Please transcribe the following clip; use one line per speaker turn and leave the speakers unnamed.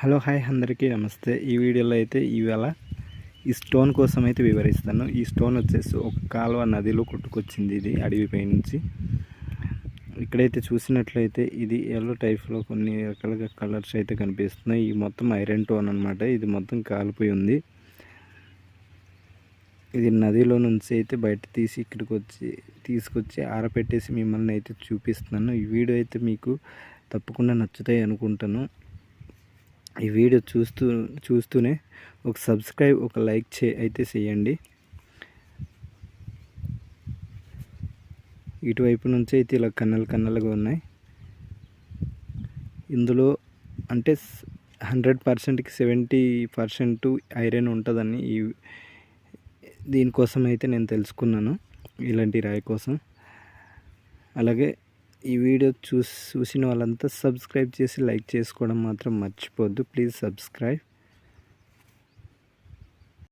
Hello hi అందరికీ నమస్తే. ఈ వీడియోలో అయితే ఇవాళ ఈ స్టోన్ కోసం అయితే వివరిస్తాను. ఈ స్టోన్ వచ్చేసి ఒక కాలువ నదిలో కొట్టుకొచ్చింది ఇది అడవిపై నుంచి ఇక్కడైతే చూసినట్లయితే ఇది ఎల్లో టైప్లో కొన్ని రకాలుగా కలర్స్ అయితే కనిపిస్తున్నాయి. ఈ మొత్తం ఐరన్ టోన్ అనమాట ఇది మొత్తం కాలిపోయి ఉంది. ఇది నదిలో నుంచి అయితే బయట తీసి ఇక్కడికి వచ్చి తీసుకొచ్చి ఆరపెట్టేసి మిమ్మల్ని అయితే చూపిస్తున్నాను. ఈ వీడియో అయితే మీకు తప్పకుండా నచ్చుతాయి అనుకుంటాను. ఈ వీడియో చూస్తూ చూస్తూనే ఒక సబ్స్క్రైబ్ ఒక లైక్ చే అయితే చేయండి. ఇటువైపు నుంచి అయితే ఇలా కన్నలు కన్నలుగా ఉన్నాయి. ఇందులో అంటే హండ్రెడ్ పర్సెంట్కి సెవెంటీ పర్సెంట్ ఐరన్ ఉంటుందని ఈ దీనికోసం అయితే నేను తెలుసుకున్నాను. ఇలాంటి రాయి కోసం. అలాగే ఈ వీడియో చూసి చూసిన వాళ్ళంతా సబ్స్క్రైబ్ చేసి లైక్ చేసుకోవడం మాత్రం మర్చిపోద్దు ప్లీజ్ సబ్స్క్రైబ్.